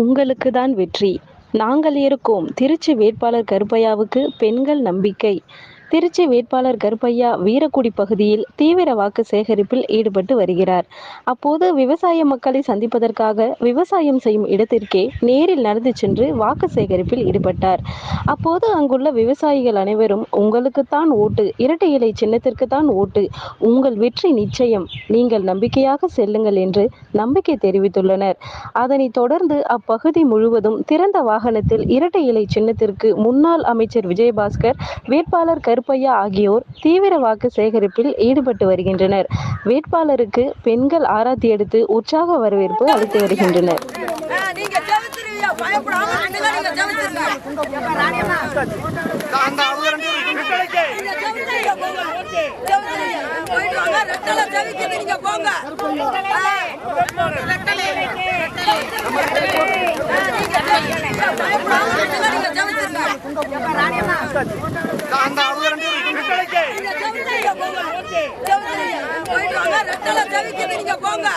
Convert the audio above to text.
உங்களுக்கு தான் வெற்றி. நாங்கள் இருக்கோம் திருச்சி வேட்பாளர் கருப்பையாவுக்கு பெண்கள் நம்பிக்கை. திருச்சி வேட்பாளர் கருப்பையா வீரக்குடி பகுதியில் தீவிர வாக்கு சேகரிப்பில் ஈடுபட்டு வருகிறார். அப்போது விவசாய மக்களை சந்திப்பதற்காக விவசாயம் செய்யும் இடத்திற்கே நேரில் நடந்து சென்று வாக்கு சேகரிப்பில் ஈடுபட்டார். அப்போது அங்குள்ள விவசாயிகள் அனைவரும் உங்களுக்குத்தான் ஓட்டு இரட்டை இலை சின்னத்திற்கு தான் ஓட்டு உங்கள் வெற்றி நிச்சயம் நீங்கள் நம்பிக்கையாக செல்லுங்கள் என்று நம்பிக்கை தெரிவித்துள்ளனர். அதனைத் தொடர்ந்து அப்பகுதி முழுவதும் திறந்த வாகனத்தில் இரட்டை இலை சின்னத்திற்கு முன்னாள் அமைச்சர் விஜயபாஸ்கர் வேட்பாளர் கருப்பையா ஆகியோர் தீவிர வாக்கு சேகரிப்பில் ஈடுபட்டு வருகின்றனர். வேட்பாளருக்கு பெண்கள் ஆராத்தி எடுத்து உற்சாக வரவேற்பு அளித்து வருகின்றனர். போங்க போங்க.